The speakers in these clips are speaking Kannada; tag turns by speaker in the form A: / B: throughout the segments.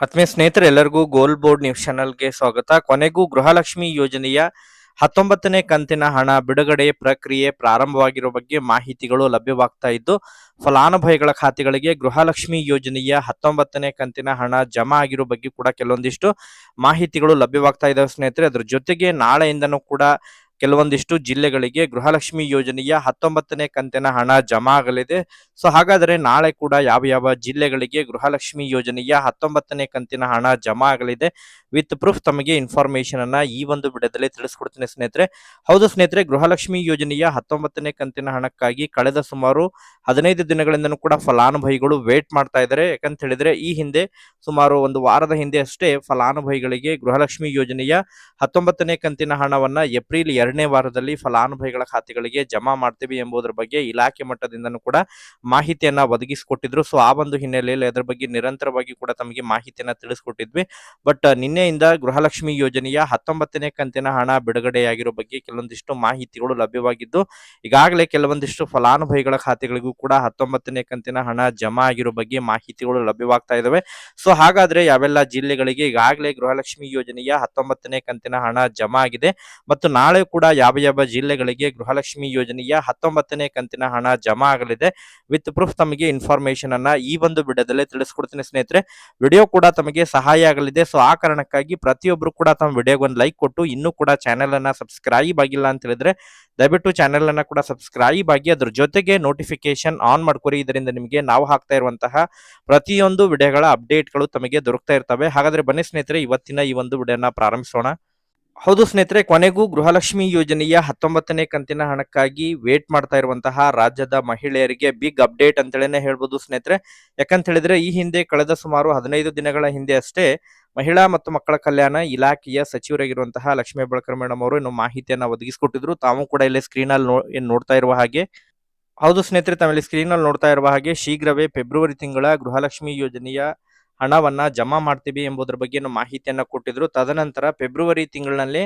A: ಆತ್ಮೀಯ ಸ್ನೇಹಿತರೆ, ಎಲ್ಲರಿಗೂ ಗೋಲ್ ಬೋರ್ಡ್ ನ್ಯೂಸ್ ಚಾನಲ್ಗೆ ಸ್ವಾಗತ. ಕೊನೆಗೂ ಗೃಹಲಕ್ಷ್ಮಿ ಯೋಜನೆಯ ಹತ್ತೊಂಬತ್ತನೇ ಕಂತಿನ ಹಣ ಬಿಡುಗಡೆ ಪ್ರಕ್ರಿಯೆ ಪ್ರಾರಂಭವಾಗಿರುವ ಬಗ್ಗೆ ಮಾಹಿತಿಗಳು ಲಭ್ಯವಾಗ್ತಾ ಇದ್ದು, ಫಲಾನುಭವಿಗಳ ಖಾತೆಗಳಿಗೆ ಗೃಹಲಕ್ಷ್ಮಿ ಯೋಜನೆಯ ಹತ್ತೊಂಬತ್ತನೇ ಕಂತಿನ ಹಣ ಜಮಾ ಆಗಿರೋ ಬಗ್ಗೆ ಕೂಡ ಕೆಲವೊಂದಿಷ್ಟು ಮಾಹಿತಿಗಳು ಲಭ್ಯವಾಗ್ತಾ ಇದ್ದಾವೆ ಸ್ನೇಹಿತರೆ. ಅದರ ಜೊತೆಗೆ ನಾಳೆಯಿಂದನೂ ಕೂಡ ಕೆಲವೊಂದಿಷ್ಟು ಜಿಲ್ಲೆಗಳಿಗೆ ಗೃಹಲಕ್ಷ್ಮಿ ಯೋಜನೆಯ ಹತ್ತೊಂಬತ್ತನೇ ಕಂತಿನ ಹಣ ಜಮಾ ಆಗಲಿದೆ. ಸೊ, ಹಾಗಾದರೆ ನಾಳೆ ಕೂಡ ಯಾವ ಯಾವ ಜಿಲ್ಲೆಗಳಿಗೆ ಗೃಹಲಕ್ಷ್ಮಿ ಯೋಜನೆಯ ಹತ್ತೊಂಬತ್ತನೇ ಕಂತಿನ ಹಣ ಜಮಾ ಆಗಲಿದೆ ವಿತ್ ಪ್ರೂಫ್ ತಮಗೆ ಇನ್ಫಾರ್ಮೇಶನ್ ಅನ್ನ ಈ ಒಂದು ಬಿಡದಲ್ಲಿ ತಿಳಿಸ್ಕೊಡ್ತೀನಿ ಸ್ನೇಹಿತರೆ. ಹೌದು ಸ್ನೇಹಿತರೆ, ಗೃಹಲಕ್ಷ್ಮಿ ಯೋಜನೆಯ ಹತ್ತೊಂಬತ್ತನೇ ಕಂತಿನ ಹಣಕ್ಕಾಗಿ ಕಳೆದ ಸುಮಾರು ಹದಿನೈದು ದಿನಗಳಿಂದ ಕೂಡ ಫಲಾನುಭವಿಗಳು ವೇಟ್ ಮಾಡ್ತಾ ಇದ್ದಾರೆ. ಯಾಕಂತ ಹೇಳಿದ್ರೆ ಈ ಹಿಂದೆ ಸುಮಾರು ಒಂದು ವಾರದ ಹಿಂದೆ ಅಷ್ಟೇ ಫಲಾನುಭವಿಗಳಿಗೆ ಗೃಹಲಕ್ಷ್ಮಿ ಯೋಜನೆಯ ಹತ್ತೊಂಬತ್ತನೇ ಕಂತಿನ ಹಣವನ್ನ ಏಪ್ರಿಲ್ ಎರಡನೇ ವಾರದಲ್ಲಿ ಫಲಾನುಭವಿಗಳ ಖಾತೆಗಳಿಗೆ ಜಮಾ ಮಾಡ್ತೀವಿ ಎಂಬುದರ ಬಗ್ಗೆ ಇಲಾಖೆ ಮಟ್ಟದಿಂದನೂ ಕೂಡ ಮಾಹಿತಿಯನ್ನ ಒದಗಿಸಿಕೊಟ್ಟಿದ್ರು. ಸೊ ಆ ಒಂದು ಹಿನ್ನೆಲೆಯಲ್ಲಿ ಅದರ ಬಗ್ಗೆ ನಿರಂತರವಾಗಿ ಕೂಡ ತಮಗೆ ಮಾಹಿತಿಯನ್ನ ತಿಳಿಸ್ಕೊಟ್ಟಿದ್ವಿ. ಬಟ್ ನಿನ್ನೆಯಿಂದ ಗೃಹಲಕ್ಷ್ಮಿ ಯೋಜನೆಯ ಹತ್ತೊಂಬತ್ತನೇ ಕಂತಿನ ಹಣ ಬಿಡುಗಡೆಯಾಗಿರೋ ಬಗ್ಗೆ ಕೆಲವೊಂದಿಷ್ಟು ಮಾಹಿತಿಗಳು ಲಭ್ಯವಾಗಿದ್ದು, ಈಗಾಗಲೇ ಕೆಲವೊಂದಿಷ್ಟು ಫಲಾನುಭವಿಗಳ ಖಾತೆಗಳಿಗೂ ಕೂಡ ಹತ್ತೊಂಬತ್ತನೇ ಕಂತಿನ ಹಣ ಜಮಾ ಆಗಿರೋ ಬಗ್ಗೆ ಮಾಹಿತಿಗಳು ಲಭ್ಯವಾಗ್ತಾ ಇದಾವೆ. ಸೊ ಹಾಗಾದ್ರೆ ಯಾವೆಲ್ಲ ಜಿಲ್ಲೆಗಳಿಗೆ ಈಗಾಗಲೇ ಗೃಹಲಕ್ಷ್ಮಿ ಯೋಜನೆಯ ಹತ್ತೊಂಬತ್ತನೇ ಕಂತಿನ ಹಣ ಜಮಾ ಆಗಿದೆ. ಮತ್ತು ನಾಳೆ ಕೂಡ ಯಾವ ಯಾವ ಜಿಲ್ಲೆಗಳಿಗೆ ಗೃಹಲಕ್ಷ್ಮಿ ಯೋಜನೆಯ ಹತ್ತೊಂಬತ್ತನೇ ಕಂತಿನ ಹಣ ಜಮಾ ಆಗಲಿದೆ ವಿತ್ ಪ್ರೂಫ್ ತಮಗೆ ಇನ್ಫಾರ್ಮೇಶನ್ ಅನ್ನ ಈ ಒಂದು ವಿಡಿಯೋದಲ್ಲಿ ತಿಳಿಸ್ಕೊಡ್ತೀನಿ ಸ್ನೇಹಿತರೆ. ವಿಡಿಯೋ ಕೂಡ ತಮಗೆ ಸಹಾಯ ಆಗಲಿದೆ. ಸೊ, ಆ ಕಾರಣಕ್ಕಾಗಿ ಪ್ರತಿಯೊಬ್ಬರು ಕೂಡ ತಮ್ಮ ವಿಡಿಯೋಗೆ ಒಂದು ಲೈಕ್ ಕೊಟ್ಟು ಇನ್ನೂ ಕೂಡ ಚಾನೆಲ್ ಅನ್ನ ಸಬ್ಸ್ಕ್ರೈಬ್ ಆಗಿಲ್ಲ ಅಂತ ಹೇಳಿದ್ರೆ ದಯವಿಟ್ಟು ಚಾನೆಲ್ ಅನ್ನ ಕೂಡ ಸಬ್ಸ್ಕ್ರೈಬ್ ಆಗಿ ಅದ್ರ ಜೊತೆಗೆ ನೋಟಿಫಿಕೇಶನ್ ಆನ್ ಮಾಡ್ಕೊರಿ. ಇದರಿಂದ ನಿಮಗೆ ನಾವು ಹಾಕ್ತಾ ಇರುವಂತಹ ಪ್ರತಿಯೊಂದು ವಿಡಿಯೋಗಳ ಅಪ್ಡೇಟ್ಗಳು ತಮಗೆ ದೊರಕ್ತಾ ಇರ್ತವೆ. ಹಾಗಾದ್ರೆ ಬನ್ನಿ ಸ್ನೇಹಿತರೆ, ಇವತ್ತಿನ ಈ ಒಂದು ವಿಡಿಯೋನ ಪ್ರಾರಂಭಿಸೋಣ. ಹೌದು ಸ್ನೇಹಿತರೆ, ಕೊನೆಗೂ ಗೃಹಲಕ್ಷ್ಮಿ ಯೋಜನೆಯ ಹತ್ತೊಂಬತ್ತನೇ ಕಂತಿನ ಹಣಕ್ಕಾಗಿ ವೇಟ್ ಮಾಡ್ತಾ ಇರುವಂತಹ ರಾಜ್ಯದ ಮಹಿಳೆಯರಿಗೆ ಬಿಗ್ ಅಪ್ಡೇಟ್ ಅಂತೇಳೇನೆ ಹೇಳ್ಬೋದು ಸ್ನೇಹಿತರೆ. ಯಾಕಂತ ಹೇಳಿದ್ರೆ ಈ ಹಿಂದೆ ಕಳೆದ ಸುಮಾರು ಹದಿನೈದು ದಿನಗಳ ಹಿಂದೆ ಅಷ್ಟೇ ಮಹಿಳಾ ಮತ್ತು ಮಕ್ಕಳ ಕಲ್ಯಾಣ ಇಲಾಖೆಯ ಸಚಿವರಾಗಿರುವಂತಹ ಲಕ್ಷ್ಮೀ ಬಳಕರ್ ಮೇಡಮ್ ಅವರು ಇನ್ನು ಮಾಹಿತಿಯನ್ನ ಒದಗಿಸಿಕೊಟ್ಟಿದ್ರು. ತಾವು ಕೂಡ ಇಲ್ಲಿ ಸ್ಕ್ರೀನ್ ಅಲ್ಲಿ ನೋ ನೋಡ್ತಾ ಇರುವ ಹಾಗೆ. ಹೌದು ಸ್ನೇಹಿತರೆ, ತಾವಿಲ್ಲಿ ಸ್ಕ್ರೀನ್ ಅಲ್ಲಿ ನೋಡ್ತಾ ಇರುವ ಹಾಗೆ ಶೀಘ್ರವೇ ಫೆಬ್ರವರಿ ತಿಂಗಳ ಗೃಹಲಕ್ಷ್ಮಿ ಯೋಜನೆಯ ಹಣವನ್ನ ಜಮಾ ಮಾಡ್ತೀವಿ ಎಂಬುದರ ಬಗ್ಗೆ ಮಾಹಿತಿಯನ್ನ ಕೊಟ್ಟಿದ್ರು. ತದನಂತರ ಫೆಬ್ರವರಿ ತಿಂಗಳಿನಲ್ಲಿ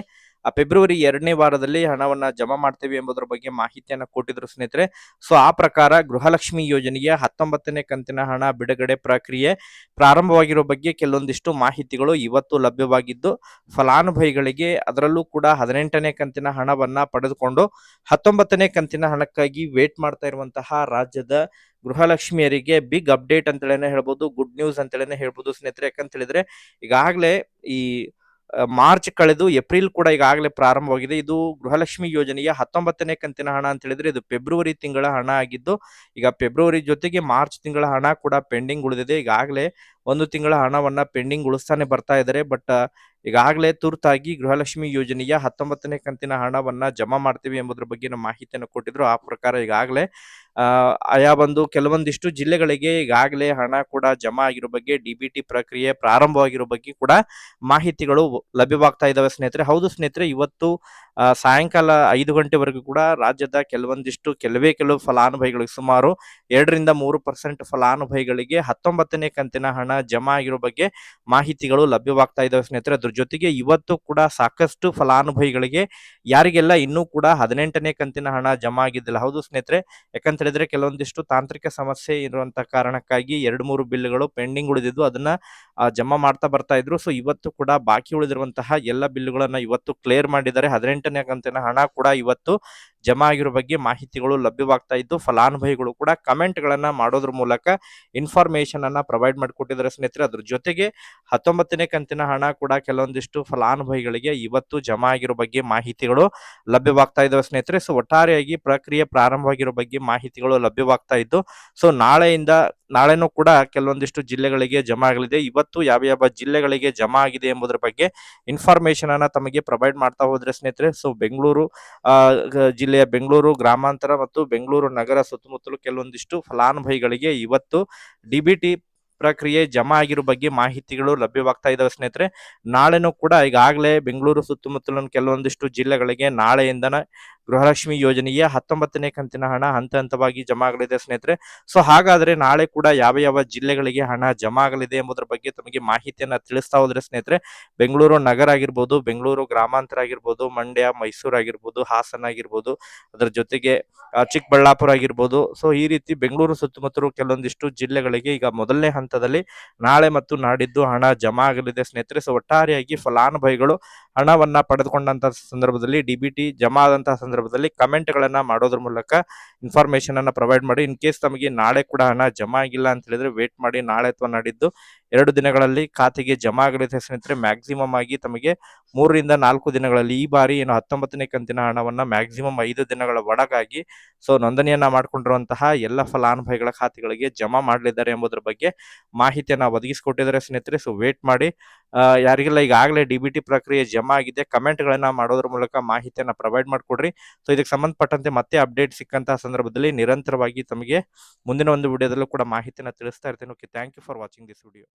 A: ಆ ಫೆಬ್ರವರಿ ಎರಡನೇ ವಾರದಲ್ಲಿ ಹಣವನ್ನ ಜಮಾ ಮಾಡ್ತೇವೆ ಎಂಬುದರ ಬಗ್ಗೆ ಮಾಹಿತಿಯನ್ನ ಕೊಟ್ಟಿದ್ರು ಸ್ನೇಹಿತರೆ. ಸೊ ಆ ಪ್ರಕಾರ ಗೃಹಲಕ್ಷ್ಮಿ ಯೋಜನೆಗೆ ಹತ್ತೊಂಬತ್ತನೇ ಕಂತಿನ ಹಣ ಬಿಡುಗಡೆ ಪ್ರಕ್ರಿಯೆ ಪ್ರಾರಂಭವಾಗಿರೋ ಬಗ್ಗೆ ಕೆಲವೊಂದಿಷ್ಟು ಮಾಹಿತಿಗಳು ಇವತ್ತು ಲಭ್ಯವಾಗಿದ್ದು, ಫಲಾನುಭವಿಗಳಿಗೆ ಅದರಲ್ಲೂ ಕೂಡ ಹದಿನೆಂಟನೇ ಕಂತಿನ ಹಣವನ್ನ ಪಡೆದುಕೊಂಡು ಹತ್ತೊಂಬತ್ತನೇ ಕಂತಿನ ಹಣಕ್ಕಾಗಿ ವೇಟ್ ಮಾಡ್ತಾ ಇರುವಂತಹ ರಾಜ್ಯದ ಗೃಹಲಕ್ಷ್ಮಿಯರಿಗೆ ಬಿಗ್ ಅಪ್ಡೇಟ್ ಅಂತೇಳಿ ಹೇಳ್ಬೋದು ಗುಡ್ ನ್ಯೂಸ್ ಅಂತೇಳಿ ಹೇಳ್ಬೋದು ಸ್ನೇಹಿತರೆ. ಯಾಕಂತ ಹೇಳಿದ್ರೆ ಈಗಾಗಲೇ ಈ ಮಾರ್ಚ್ ಕಳೆದು ಏಪ್ರಿಲ್ ಕೂಡ ಈಗಾಗಲೇ ಪ್ರಾರಂಭವಾಗಿದೆ. ಇದು ಗೃಹಲಕ್ಷ್ಮಿ ಯೋಜನೆಯ ಹತ್ತೊಂಬತ್ತನೇ ಕಂತಿನ ಹಣ ಅಂತ ಹೇಳಿದ್ರೆ ಇದು ಫೆಬ್ರವರಿ ತಿಂಗಳ ಹಣ ಆಗಿದ್ದು, ಈಗ ಫೆಬ್ರವರಿ ಜೊತೆಗೆ ಮಾರ್ಚ್ ತಿಂಗಳ ಹಣ ಕೂಡ ಪೆಂಡಿಂಗ್ ಉಳಿದಿದೆ. ಈಗಾಗಲೇ ಒಂದು ತಿಂಗಳ ಹಣವನ್ನ ಪೆಂಡಿಂಗ್ ಉಳಿಸ್ತಾನೆ ಬರ್ತಾ ಇದ್ದಾರೆ ಬಟ್ ಈಗಾಗಲೇ ತುರ್ತಾಗಿ ಗೃಹಲಕ್ಷ್ಮಿ ಯೋಜನೆಯ ಹತ್ತೊಂಬತ್ತನೇ ಕಂತಿನ ಹಣವನ್ನ ಜಮಾ ಮಾಡ್ತೀವಿ ಎಂಬುದರ ಬಗ್ಗೆ ನಮ್ಮ ಮಾಹಿತಿಯನ್ನು ಕೊಟ್ಟಿದ್ರು. ಆ ಪ್ರಕಾರ ಈಗಾಗಲೇ ಆಯಾ ಬಂದು ಕೆಲವೊಂದಿಷ್ಟು ಜಿಲ್ಲೆಗಳಿಗೆ ಈಗಾಗಲೇ ಹಣ ಕೂಡ ಜಮಾ ಆಗಿರೋ ಬಗ್ಗೆ ಡಿಬಿಟಿ ಪ್ರಕ್ರಿಯೆ ಪ್ರಾರಂಭವಾಗಿರೋ ಬಗ್ಗೆ ಕೂಡ ಮಾಹಿತಿಗಳು ಲಭ್ಯವಾಗ್ತಾ ಇದಾವೆ ಸ್ನೇಹಿತರೆ. ಹೌದು ಸ್ನೇಹಿತರೆ, ಇವತ್ತು ಸಾಯಂಕಾಲ ಐದು ಗಂಟೆವರೆಗೂ ಕೂಡ ರಾಜ್ಯದ ಕೆಲವೊಂದಿಷ್ಟು, ಕೆಲವೇ ಕೆಲವು ಫಲಾನುಭವಿಗಳಿಗೆ ಸುಮಾರು ಎರಡರಿಂದ ಮೂರು ಪರ್ಸೆಂಟ್ ಫಲಾನುಭವಿಗಳಿಗೆ ಹತ್ತೊಂಬತ್ತನೇ ಕಂತಿನ ಹಣ ಜಮಾ ಆಗಿರೋ ಬಗ್ಗೆ ಮಾಹಿತಿಗಳು ಲಭ್ಯವಾಗ್ತಾ ಇದ್ದಾವೆ ಸ್ನೇಹಿತರೆ. ಅದ್ರ ಜೊತೆಗೆ ಇವತ್ತು ಕೂಡ ಸಾಕಷ್ಟು ಫಲಾನುಭವಿಗಳಿಗೆ ಯಾರಿಗೆಲ್ಲ ಇನ್ನೂ ಕೂಡ ಹದಿನೆಂಟನೇ ಕಂತಿನ ಹಣ ಜಮಾ ಆಗಿದ್ದಿಲ್ಲ. ಹೌದು ಸ್ನೇಹಿತರೆ, ಯಾಕಂತ ಹೇಳಿದ್ರೆ ಕೆಲವೊಂದಿಷ್ಟು ತಾಂತ್ರಿಕ ಸಮಸ್ಯೆ ಇರುವಂತಹ ಕಾರಣಕ್ಕಾಗಿ ಎರಡು ಮೂರು ಬಿಲ್ಗಳು ಪೆಂಡಿಂಗ್ ಉಳಿದಿದ್ದು ಅದನ್ನ ಜಮಾ ಮಾಡ್ತಾ ಬರ್ತಾ ಇದ್ರು. ಸೊ, ಇವತ್ತು ಕೂಡ ಬಾಕಿ ಉಳಿದಿರುವಂತಹ ಎಲ್ಲ ಬಿಲ್ಗಳನ್ನ ಇವತ್ತು ಕ್ಲಿಯರ್ ಮಾಡಿದ್ದಾರೆ. ಹದಿನೆಂಟನೇ ಕಂತಿನ ಹಣ ಕೂಡ ಇವತ್ತು ಜಮಾ ಆಗಿರೋ ಬಗ್ಗೆ ಮಾಹಿತಿಗಳು ಲಭ್ಯವಾಗ್ತಾ ಇದ್ದು, ಫಲಾನುಭವಿಗಳು ಕೂಡ ಕಮೆಂಟ್ ಗಳನ್ನ ಮಾಡೋದ್ರ ಮೂಲಕ ಇನ್ಫಾರ್ಮೇಶನ್ ಅನ್ನ ಪ್ರೊವೈಡ್ ಮಾಡಿಕೊಟ್ಟಿದ್ದಾರೆ ಸ್ನೇಹಿತರೆ. ಅದ್ರ ಜೊತೆಗೆ ಹತ್ತೊಂಬತ್ತನೇ ಕಂತಿನ ಹಣ ಕೂಡ ಕೆಲವೊಂದಿಷ್ಟು ಫಲಾನುಭವಿಗಳಿಗೆ ಇವತ್ತು ಜಮಾ ಆಗಿರೋ ಬಗ್ಗೆ ಮಾಹಿತಿಗಳು ಲಭ್ಯವಾಗ್ತಾ ಇದ್ದಾವೆ ಸ್ನೇಹಿತರೆ. ಸೊ ಒಟ್ಟಾರೆಯಾಗಿ ಪ್ರಕ್ರಿಯೆ ಪ್ರಾರಂಭವಾಗಿರೋ ಬಗ್ಗೆ ಮಾಹಿತಿಗಳು ಲಭ್ಯವಾಗ್ತಾ ಇದ್ದು ಸೊ ನಾಳೆಯಿಂದ, ನಾಳೆನೂ ಕೂಡ ಕೆಲವೊಂದಿಷ್ಟು ಜಿಲ್ಲೆಗಳಿಗೆ ಜಮಾ ಆಗಲಿದೆ. ಇವತ್ತು ಯಾವ ಯಾವ ಜಿಲ್ಲೆಗಳಿಗೆ ಜಮಾ ಆಗಿದೆ ಎಂಬುದರ ಬಗ್ಗೆ ಇನ್ಫಾರ್ಮೇಶನ್ ಅನ್ನ ತಮಗೆ ಪ್ರೊವೈಡ್ ಮಾಡ್ತಾ ಹೋದ್ರೆ ಸ್ನೇಹಿತರೆ ಸೊ ಬೆಂಗಳೂರು ಜಿಲ್ಲೆಯ ಬೆಂಗಳೂರು ಗ್ರಾಮಾಂತರ ಮತ್ತು ಬೆಂಗಳೂರು ನಗರ ಸುತ್ತಮುತ್ತಲು ಕೆಲವೊಂದಿಷ್ಟು ಫಲಾನುಭವಿಗಳಿಗೆ ಇವತ್ತು ಡಿಬಿಟಿ ಪ್ರಕ್ರಿಯೆ ಜಮಾ ಆಗಿರೋ ಬಗ್ಗೆ ಮಾಹಿತಿಗಳು ಲಭ್ಯವಾಗ್ತಾ ಇದಾವೆ ಸ್ನೇಹಿತರೆ. ನಾಳೆನೂ ಕೂಡ ಈಗಾಗಲೇ ಬೆಂಗಳೂರು ಸುತ್ತಮುತ್ತಲಿನ ಕೆಲವೊಂದಿಷ್ಟು ಜಿಲ್ಲೆಗಳಿಗೆ ನಾಳೆಯಿಂದನ ಗೃಹಲಕ್ಷ್ಮಿ ಯೋಜನೆಯ ಹತ್ತೊಂಬತ್ತನೇ ಕಂತಿನ ಹಣ ಹಂತ ಹಂತವಾಗಿ ಜಮಾ ಆಗಲಿದೆ ಸ್ನೇಹಿತರೆ. ಸೊ ಹಾಗಾದ್ರೆ ನಾಳೆ ಕೂಡ ಯಾವ ಯಾವ ಜಿಲ್ಲೆಗಳಿಗೆ ಹಣ ಜಮಾ ಆಗಲಿದೆ ಎಂಬುದರ ಬಗ್ಗೆ ತಮಗೆ ಮಾಹಿತಿಯನ್ನ ತಿಳಿಸ್ತಾ ಹೋದ್ರೆ ಸ್ನೇಹಿತರೆ, ಬೆಂಗಳೂರು ನಗರ ಆಗಿರ್ಬೋದು, ಬೆಂಗಳೂರು ಗ್ರಾಮಾಂತರ ಆಗಿರ್ಬೋದು, ಮಂಡ್ಯ, ಮೈಸೂರು ಆಗಿರ್ಬೋದು, ಹಾಸನ ಆಗಿರ್ಬೋದು, ಅದರ ಜೊತೆಗೆ ಚಿಕ್ಕಬಳ್ಳಾಪುರ ಆಗಿರ್ಬೋದು. ಸೊ ಈ ರೀತಿ ಬೆಂಗಳೂರು ಸುತ್ತಮುತ್ತಲು ಕೆಲವೊಂದಿಷ್ಟು ಜಿಲ್ಲೆಗಳಿಗೆ ಈಗ ಮೊದಲನೇ ಹಂತದಲ್ಲಿ ನಾಳೆ ಮತ್ತು ನಾಡಿದ್ದು ಹಣ ಜಮಾ ಆಗಲಿದೆ ಸ್ನೇಹಿತರೆ. ಸೊ ಒಟ್ಟಾರೆಯಾಗಿ ಫಲಾನುಭವಿಗಳು ಹಣವನ್ನ ಪಡೆದುಕೊಂಡಂತ ಸಂದರ್ಭದಲ್ಲಿ ಡಿಬಿಟಿ ಜಮಾ ಆದಂತಹ ಸಂದರ್ಭದಲ್ಲಿ ಕಮೆಂಟ್ ಗಳನ್ನ ಮಾಡೋದ್ರ ಮೂಲಕ ಇನ್ಫಾರ್ಮೇಶನ್ ಅನ್ನ ಪ್ರೊವೈಡ್ ಮಾಡಿ. ಇನ್ ಕೇಸ್ ತಮಗೆ ನಾಳೆ ಕೂಡ ಹಣ ಜಮಾ ಆಗಿಲ್ಲ ಅಂತ ಹೇಳಿದ್ರೆ ವೇಟ್ ಮಾಡಿ. ನಾಳೆ ಅಥವಾ ನಾಡಿದ್ದು ಎರಡು ದಿನಗಳಲ್ಲಿ ಖಾತೆಗೆ ಜಮಾ ಆಗಲಿದೆ ಸ್ನೇಹಿತರೆ. ಮ್ಯಾಕ್ಸಿಮಮ್ ಆಗಿ ತಮಗೆ ಮೂರರಿಂದ ನಾಲ್ಕು ದಿನಗಳಲ್ಲಿ ಈ ಬಾರಿ ಏನು ಹತ್ತೊಂಬತ್ತನೇ ಕಂತಿನ ಹಣವನ್ನು ಮ್ಯಾಕ್ಸಿಮಮ್ ಐದು ದಿನಗಳ ಒಳಗಾಗಿ ಸೊ ನೋಂದಣಿಯನ್ನ ಮಾಡಿಕೊಂಡಿರುವಂತಹ ಎಲ್ಲ ಫಲಾನುಭವಿಗಳ ಖಾತೆಗಳಿಗೆ ಜಮಾ ಮಾಡಲಿದ್ದಾರೆ ಎಂಬುದರ ಬಗ್ಗೆ ಮಾಹಿತಿಯನ್ನ ಒದಗಿಸಿಕೊಟ್ಟಿದ್ದಾರೆ ಸ್ನೇಹಿತರೆ. ಸೊ ವೇಟ್ ಮಾಡಿ. ಯಾರಿಗೆಲ್ಲ ಈಗಾಗಲೇ ಡಿ ಬಿ ಪ್ರಕ್ರಿಯೆ ಜಮಾ ಆಗಿದೆ, ಕಮೆಂಟ್ಗಳನ್ನ ಮಾಡೋದ್ರ ಮೂಲಕ ಮಾಹಿತಿಯನ್ನ ಪ್ರೊವೈಡ್ ಮಾಡಿಕೊಡ್ರಿ. ಸೊ ಇದಕ್ಕೆ ಸಂಬಂಧಪಟ್ಟಂತೆ ಮತ್ತೆ ಅಪ್ಡೇಟ್ ಸಿಕ್ಕಂತಹ ಸಂದರ್ಭದಲ್ಲಿ ನಿರಂತರವಾಗಿ ತಮಗೆ ಮುಂದಿನ ಒಂದು ವಿಡಿಯೋದಲ್ಲೂ ಕೂಡ ಮಾಹಿತಿಯನ್ನ ತಿಳಿಸ್ತಾ ಇರ್ತೀನಿ. Okay thank you for watching this video